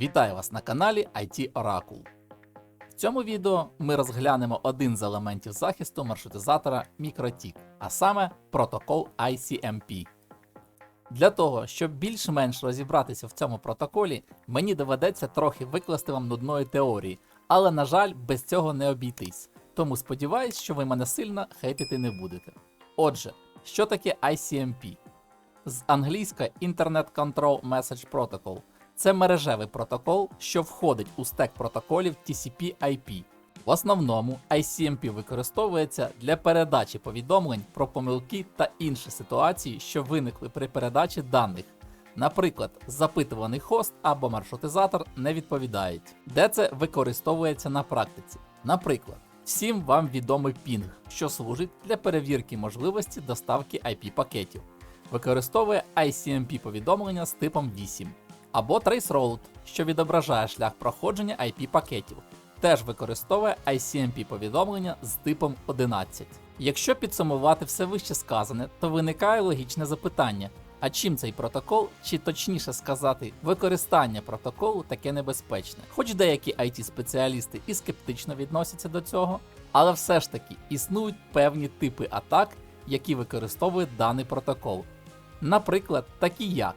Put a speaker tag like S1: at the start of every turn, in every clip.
S1: Вітаю вас на каналі IT Oracle. В цьому відео ми розглянемо один з елементів захисту маршрутизатора MikroTik, а саме протокол ICMP. Для того, щоб більш-менш розібратися в цьому протоколі, мені доведеться трохи викласти вам нудної теорії, але, на жаль, без цього не обійтись. Тому сподіваюсь, що ви мене сильно хейтити не будете. Отже, що таке ICMP? З англійська Internet Control Message Protocol. Це мережевий протокол, що входить у стек протоколів TCP/IP. В основному ICMP використовується для передачі повідомлень про помилки та інші ситуації, що виникли при передачі даних. Наприклад, запитуваний хост або маршрутизатор не відповідають, де це використовується на практиці. Наприклад, всім вам відомий пінг, що служить для перевірки можливості доставки IP пакетів. Використовує ICMP повідомлення з типом 8 або Traceroute, що відображає шлях проходження IP пакетів. Теж використовує ICMP повідомлення з типом 11. Якщо підсумувати все вище сказане, то виникає логічне запитання: а чим цей протокол, чи точніше сказати, використання протоколу таке небезпечне? Хоч деякі it спеціалісти і скептично відносяться до цього, але все ж таки існують певні типи атак, які використовують даний протокол. Наприклад, такі як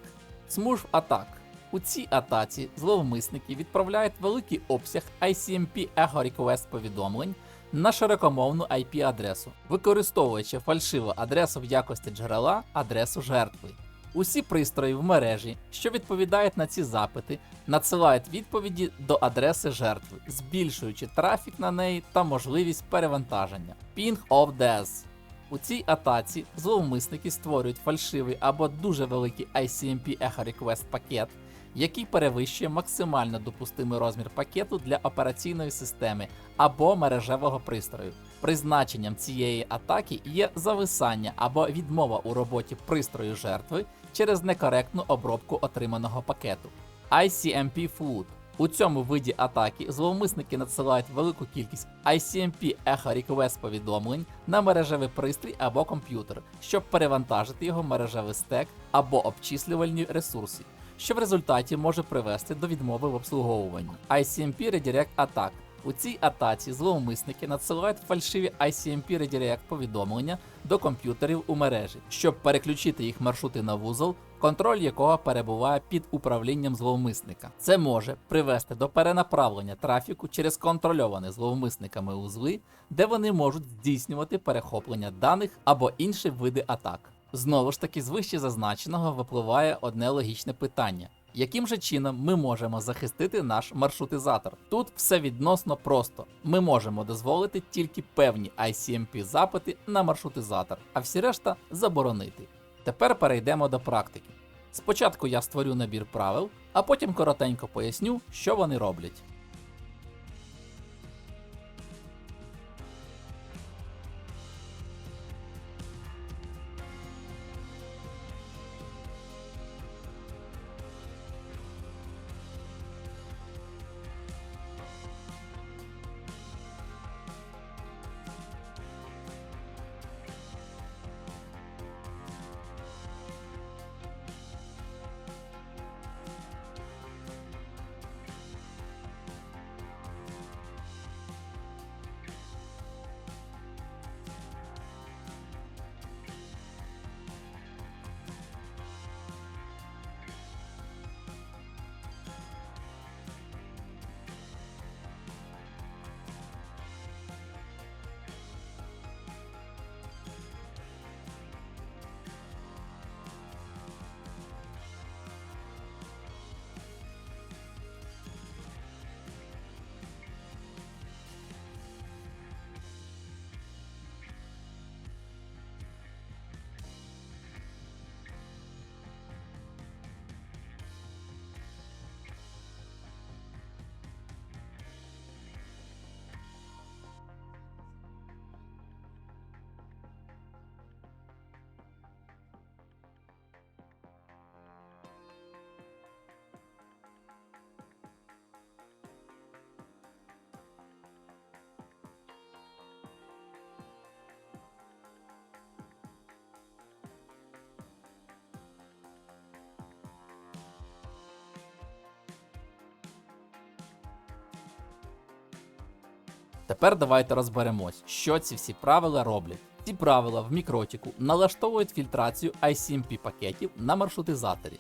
S1: Smurf атак. У цій атаці зловмисники відправляють великий обсяг ICMP Echo Request повідомлень на широкомовну IP-адресу, використовуючи фальшиву адресу в якості джерела адресу жертви. Усі пристрої в мережі, що відповідають на ці запити, надсилають відповіді до адреси жертви, збільшуючи трафік на неї та можливість перевантаження. Ping of Death у цій атаці зловмисники створюють фальшивий або дуже великий ICMP Echo Request пакет, який перевищує максимально допустимий розмір пакету для операційної системи або мережевого пристрою. Призначенням цієї атаки є зависання або відмова у роботі пристрою жертви через некоректну обробку отриманого пакету. ICMP Flood у цьому виді атаки зловмисники надсилають велику кількість ICMP Echo Request повідомлень на мережевий пристрій або комп'ютер, щоб перевантажити його мережевий стек або обчислювальні ресурси, що в результаті може привести до відмови в обслуговуванні. ICMP Redirect Attack у цій атаці зловмисники надсилають фальшиві ICMP Redirect повідомлення до комп'ютерів у мережі, щоб переключити їх маршрути на вузол, контроль якого перебуває під управлінням зловмисника. Це може привести до перенаправлення трафіку через контрольовані зловмисниками узли, де вони можуть здійснювати перехоплення даних або інші види атак. Знову ж таки, з вище зазначеного випливає одне логічне питання. Яким же чином ми можемо захистити наш маршрутизатор? Тут все відносно просто. Ми можемо дозволити тільки певні ICMP запити на маршрутизатор, а всі решта заборонити. Тепер перейдемо до практики. Спочатку я створю набір правил, а потім коротенько поясню, що вони роблять. Тепер давайте розберемось, що ці всі правила роблять. Ці правила в мікротіку налаштовують фільтрацію ICMP пакетів на маршрутизаторі.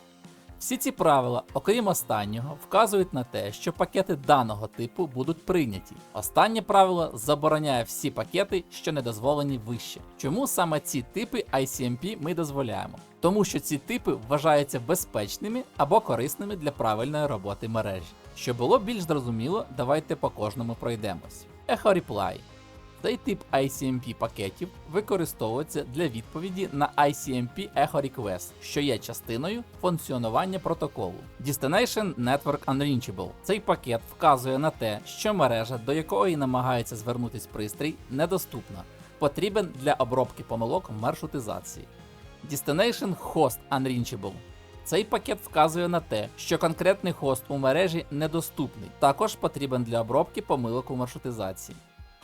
S1: Всі ці правила, окрім останнього, вказують на те, що пакети даного типу будуть прийняті. Останнє правило забороняє всі пакети, що не дозволені вище. Чому саме ці типи ICMP ми дозволяємо? Тому що ці типи вважаються безпечними або корисними для правильної роботи мережі. Щоб було більш зрозуміло, давайте по кожному пройдемось. Echo Reply цей тип ICMP пакетів використовується для відповіді на ICMP Echo Request, що є частиною функціонування протоколу. Destination Network Unreachable. Цей пакет вказує на те, що мережа, до якої намагається звернутись пристрій, недоступна, потрібен для обробки помилок маршрутизації. Destination Host Unreachable. Цей пакет вказує на те, що конкретний хост у мережі недоступний, також потрібен для обробки помилок у маршрутизації.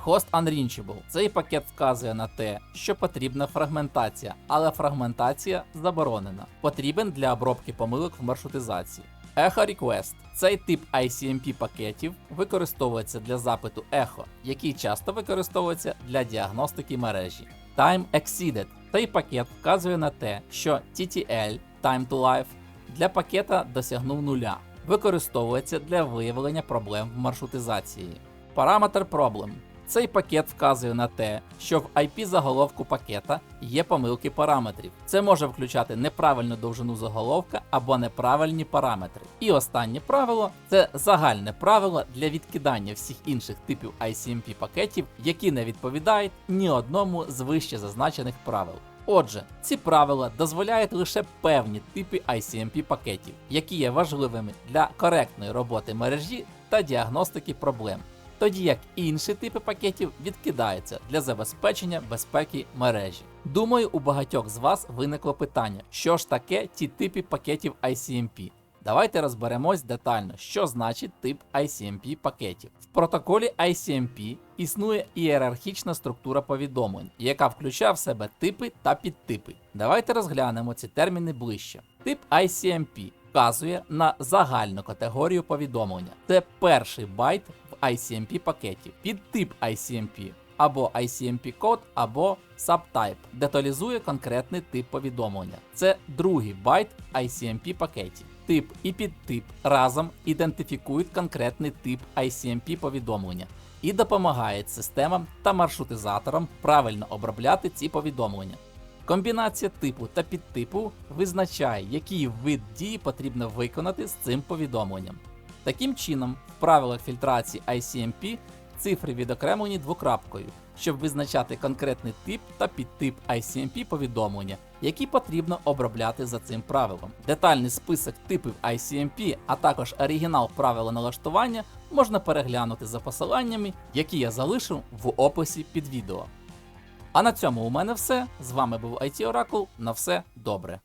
S1: Host Unreachable. Цей пакет вказує на те, що потрібна фрагментація, але фрагментація заборонена. Потрібен для обробки помилок в маршрутизації. Echo Request. Цей тип ICMP пакетів використовується для запиту Echo, який часто використовується для діагностики мережі. Time Exceeded. Цей пакет вказує на те, що TTL Time to Life для пакета досягнув нуля. Використовується для виявлення проблем в маршрутизації. Параметр Problem. Цей пакет вказує на те, що в IP заголовку пакета є помилки параметрів. Це може включати неправильну довжину заголовка або неправильні параметри. І останнє правило це загальне правило для відкидання всіх інших типів ICMP пакетів, які не відповідають ні одному з вище зазначених правил. Отже, ці правила дозволяють лише певні типи ICMP пакетів, які є важливими для коректної роботи мережі та діагностики проблем тоді як інші типи пакетів відкидаються для забезпечення безпеки мережі. Думаю, у багатьох з вас виникло питання, що ж таке ті типи пакетів ICMP. Давайте розберемось детально, що значить тип ICMP пакетів. В протоколі ICMP існує ієрархічна структура повідомлень, яка включає в себе типи та підтипи. Давайте розглянемо ці терміни ближче. Тип ICMP вказує на загальну категорію повідомлення. Це перший байт в ICMP пакеті, підтип ICMP або ICMP код, або subtype, деталізує конкретний тип повідомлення. Це другий байт ICMP пакеті. Тип і підтип разом ідентифікують конкретний тип ICMP повідомлення і допомагають системам та маршрутизаторам правильно обробляти ці повідомлення. Комбінація типу та підтипу визначає, який вид дії потрібно виконати з цим повідомленням. Таким чином, в правилах фільтрації ICMP цифри відокремлені двокрапкою, щоб визначати конкретний тип та підтип ICMP повідомлення, які потрібно обробляти за цим правилом. Детальний список типів ICMP, а також оригінал правила налаштування можна переглянути за посиланнями, які я залишив в описі під відео. А на цьому у мене все. З вами був IT Oracle. На все добре.